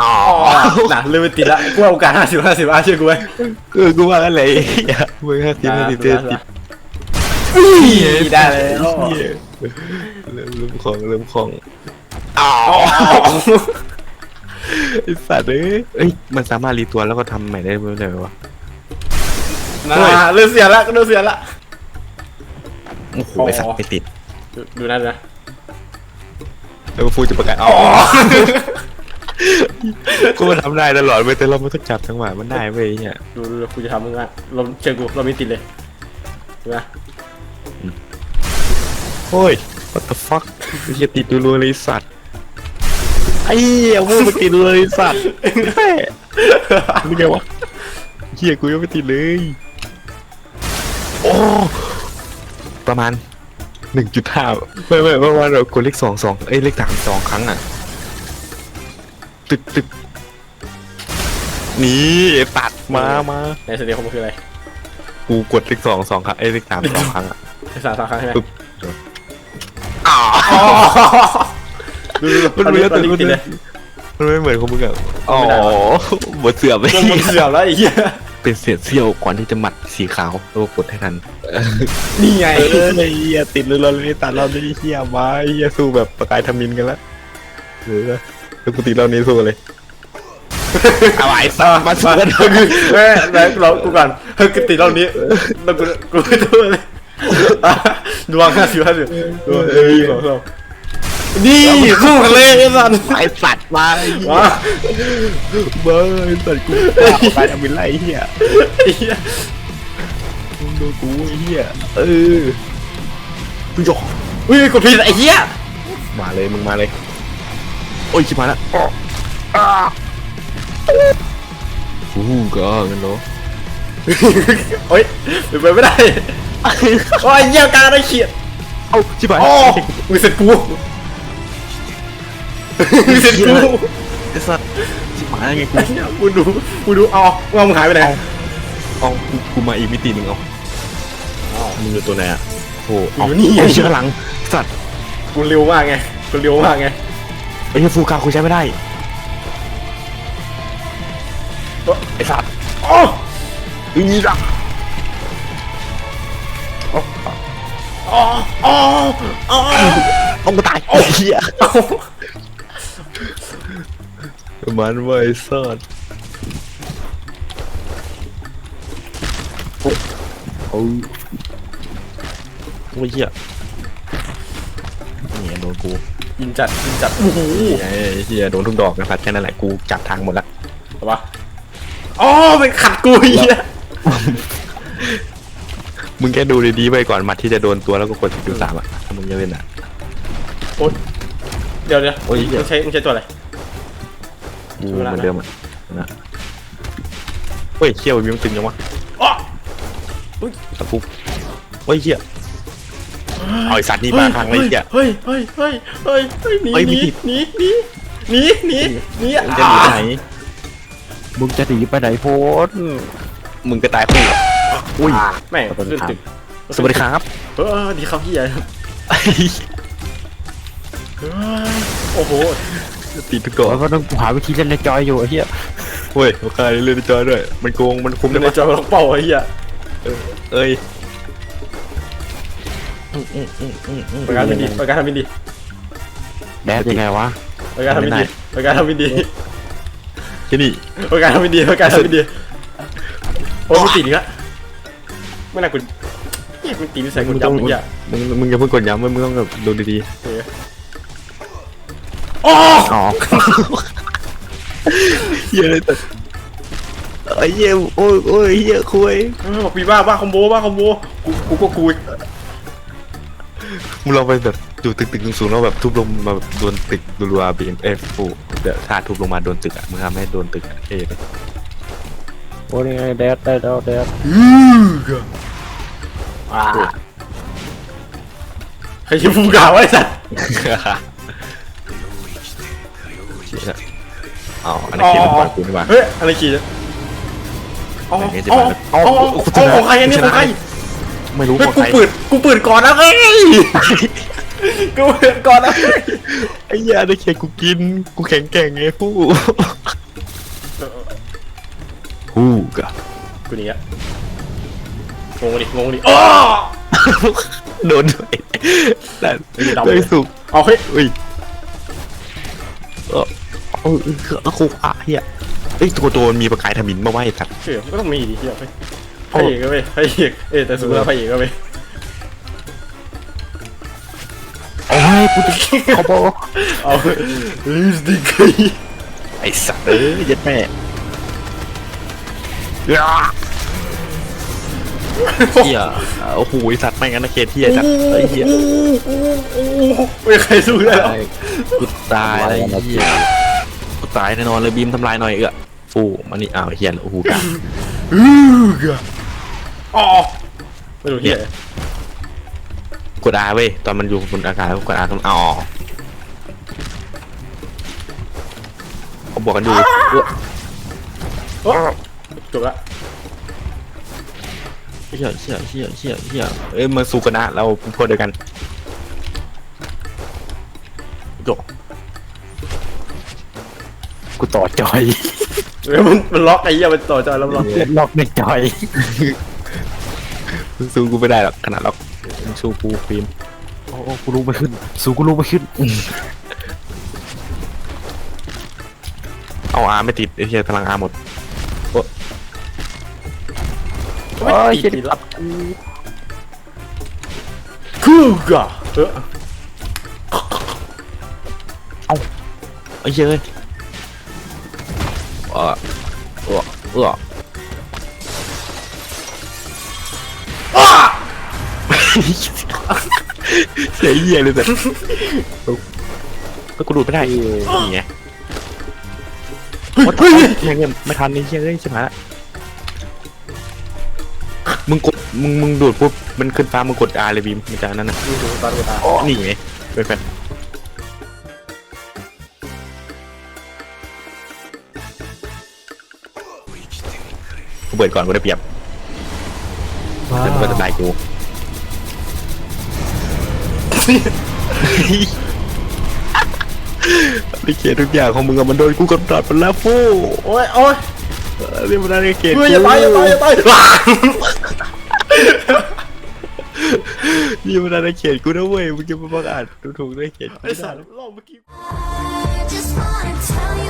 อ๋ออ๋อน่ะเริ่มไม่ติดละกูว่าโอกาสห้าสิบห้าสิบอะเชื่อกูไหมเออกูว่าอะไรอย่ามึงห้าสิบห้าสิบเจ็ดสิบได้เลยเหี้ยเริ่มเริ่มของเริ่มของอ๋อไอ้สัตว์เอ้ยเอ้ยมันสามารถรีตัวแล้วก็ทำใหม่ได้ไหมเลยวะน่าเริ่มเสียละเริ่มเสียละโอ้โหไอ้สัตว์ไม่ติดดูดูนั่นนะแล้วฟูจะประกาศอ๋อ กูมันทำได้ตลอดเว้ยแต่เราไม่ต้องจับจังหวะมันได้เว้ยเนี่ยดูดูกูจะทำมึงอะเราเชื่อกูเราไม่ติดเลยดูนะโอ้ย what the fuck ไอ้เหี้ยติดรัวๆเลยไอ้สัตว์ไอ้เหี้ยมึงมาติดเลยไอ้สัตว์แม่นี่ไงวะเหี้ยกูยังไม่ติดเลยโอ้ประมาณหนึ่งจุดห้าไม่ไม่ประมาณเรากดเลขสองสองเอ้ยเลขสามสองครั้งอะ ตึกตึกนี่ตัดมามาในแสดงของมันคืออะไรกูกดเลขสองสองครั้งเอ้ยเลขสามสองครั้งอะในสามสามครั้งใช่ไหมปึ๊บ อ๋อดูดูมันตอนไม่นี้ตอนนี้มันติดไม่เลย มันไม่เหมือนของมึงอะอ๋อไม่ได้วะหมดเสือไปมันมึงเสียบแล้วไอ้เหี้ยเป็นเศษเสี้ยวก่อนที่จะหมัดสีขาวแล้วก็กดให้ทันนี่ไง เออไอ้เหี้ยติดเลยเราเลยตัดเราได้เหี้ยมาไอ้เหี้ยสู้แบบประกายทมินกันแล้วเออ แล้วกูติดเรานี้สู้กันเลยเอาไอ้ซ่ามาสู้กันแม่แม่เรากูก่อนเฮ้ยกูติดรอบนี้แล้วกูกูไม่รู้เลยอะดวงห้าสิบห้าสิบดวงเอ้ยสองสองนี่สู้กันเลยไอ้สันไอ้สัตว์มาไอ้เหี้ยว้าเบ้ยไอ้สัตว์กูประกายทมินไล่ไอ้เหี้ยไอ้เหี้ยมึงดูกูไอ้เหี้ยเออมึงยกอุ้ยกดผิดไอ้เหี้ยมาเลยมึงมาเลย โอ้ยชิบหายละอู้ก็กันเนาะโอ้ยเป็นไปไม่ได้โอ้ยเหี้ยการได้เขียดเอ้าชิบหายโอ้มือเสร็จกูมือเสร็จกูไอ้สัตว์ชิบหายไงกูกูดูกูดูเอาเอามึงหายไปไหนเอากูกูมาอีกมิติหนึ่งเอามึงอยู่ตัวไหนอะโอ้เอาอยู่นี่ไงไอ้เชือกหลังสัตว์กูเร็วมากไงกูเร็วมากไง ไอ้เหี้ยฟูกากูใช้ไม่ได้ไอ้สัตว์อ๋ออีรักอ๋ออ๋ออ๋อต้องกูตายไอ้เหี้ยมันไว้สัตว์เอาโอ้ยเหี้ยนี่โดนกู ยินจัดยินจัดโอ้โหไอ้เหี้ยโดนทุกดอกนะครับแค่นั้นแหละกูจับทางหมดละเอาปะอ๋อเป็นขัดกูไอ้เหี้ยมึงแค่ดูดีๆไปก่อนหมัดที่จะโดนตัวแล้วก็กดสกิลสามอะถ้ามึงจะเล่นอะโอ๊ยเดี๋ยวเดี๋ยวโอ้ยเหี้ยมึงใช้มึงใช้ตัวอะไรกูเหมือนเดิมอะนะเฮ้ยเขี้ยวมีมันตึงยังวะอ๋อตะปุกเฮ้ยเหี้ย เอาไอสัตว์นี่มาทางไรเหี้ย เฮ้ยเฮ้ยเฮ้ยเฮ้ยเฮ้ยหนีเฮ้ยหมีนีผิดหนีหนีหนีหนีหนีมึงจะหนีไปไหน มึงจะหนีไปไหนโพสมึงก็ตายคู่อุ้ย แม่งขึ้นตึกสวัสดีครับเออดีครับพี่ใหญ่เฮ้ยโอ้โหตีทุกดอกแล้วก็ต้องหาวิธีเล่นในจอยอยู่ไอ้เหี้ยเฮ้ยโอเคเล่นในจอด้วย มันโกงมันคุ้มในได้ปะจอล็อกเป้าไอ้เหี้ยเอ้ย ประการทำดีประการทำดีแดดยังไงวะประการทำดีประการทำดีแค่นี้ประการทำดีประการทำดีโอ้ยมันติดอีกแล้วไม่น่ากูเนี่ยมันตีนิสัยกูจำอีกอย่างมึงมึงอย่าเพิ่งกดย้ำมึงต้องแบบดูดีโอ้อ๋อๆเหี้ยเลยแต่ไอ้เหี้ยโอ้ยโอ้ยเหี้ยคุยบอกปีบ้าบ้าคอมโบบ้าคอมโบกูกูก็กู มึงลองไปแบบอยู่ตึกตึกสูงๆแล้วแบบทุบลงมาแบบโดนตึกรัวๆบีเอ็มเอฟฟูเดี๋ยวถ้าทุบลงมาโดนตึกอะมึงทำให้โดนตึกอะเท่เลยโอ้ยยังไงแดดได้แล้วแดดอ่าใครชื่อฟูกาวะไอ้สัสอ๋ออันนั้นเขียนก่อนกูนี่มาเฮ้ยอะไรขี่เนี่ยอ๋ออันนี้จะอ๋อมาอ๋ออ๋อของใครอันนี้ของใคร ไม่รู้เฮ้ยว่ากูใครเปิดกูเปิดก่อนนะเฮ้ยกูเปิดก่อนนะเฮ้ยไอ้เหี้ยได้เขียนกูกิน กูแข็งแกร่งไงผู้ฮู้กะกูหนีอะงงดิงงดิอ้อ โดนด้วยนั่นไม่ได้ดำด้วยสุกเอาเฮ้ยอุ้ยเออเออคือเอาคูอะเฮียเอ้ยตัวตัวมันมีประกายทมินมาไว้สัตว์เชื่อก็ต้องมีดิเฮียเฮ้ย พระเอกก็เว้ยพระเอกเอ้ยแต่สุดแล้วพระเอกก็เว้ยโอ้ยกูจะเขาบอกเอาลิสติกไอสัตว์เอ้ยยัดแม่เฮียโอ้โหไอสัตว์ไม่งั้นนะเกตเฮียสัตว์ไอ้เฮียไม่ใครสู้ได้หรอตายกูตายอะไรเฮียกูตายแน่นอนเลยบีมทำลายหน่อยเอื้อฟูมานี่อ้าวเฮียโอ้โหกะอื อกะอ๋อไม่รู้เฮียกดอาเว้ยตอนมันอยู่บนอากาศแล้วกดอาตรงอ๋อเขาบอกกันอยู่เอื้อโอ้จบละเฮียเฮียเฮียเฮียเฮียเอ้ยมาสู้กันนะเราเป็นพวกเดียวกันโยกูต่อจอยเฮ้ยมันมันล็อกไอ้เหี้ยมันต่อจอยแล้วมันล็อกเลือดล็อกในจอย สู้กูไม่ได้หรอกขนาดล็อกมึงสู้กูฟิล์มโอ้โอ้กูลุกไม่ขึ้น สู้กูลุกไม่ขึ้น เอาอาร์ไม่ติดไอ้เฮียพลังอาร์หมดโอ้ยติดละคูกะเออไอ้เหี้ยเอ้ยเออเออเออ เสียเหี้ยเลยแต่ก็กูดูดไม่ได้นี่ไงเฮ้ยว่าเฮ้ยแม่งเนี่ยไม่ทันนี่เหี้ยเอ้ยใช่ไหมละมึงกดมึงมึงดูดปุ๊บมันขึ้นฟ้ามึงกดอาร์เลยบีมมันจะอันนั่นน่ะดูดูตาดูตานี่ไงเป็นแฟนกูเปิดก่อนกูได้เปรียบแต่มันก็จะได้กู ลิเกตทุกอย่างของมึงอะมันโดนกูกำจัดไปแล้วฟูโอ้ยโอ้ยเออเรียกมันได้ลิเกตเฮ้ยอย่าตายอย่าตายอย่าตายนี่มันได้ลิเกตกูนะเว้ยมึงจะมาบังอาจดูถูกได้เกตกูไอ้ไม่สัได้ตว์รอบเมื่อกี้ I just wanna tell you how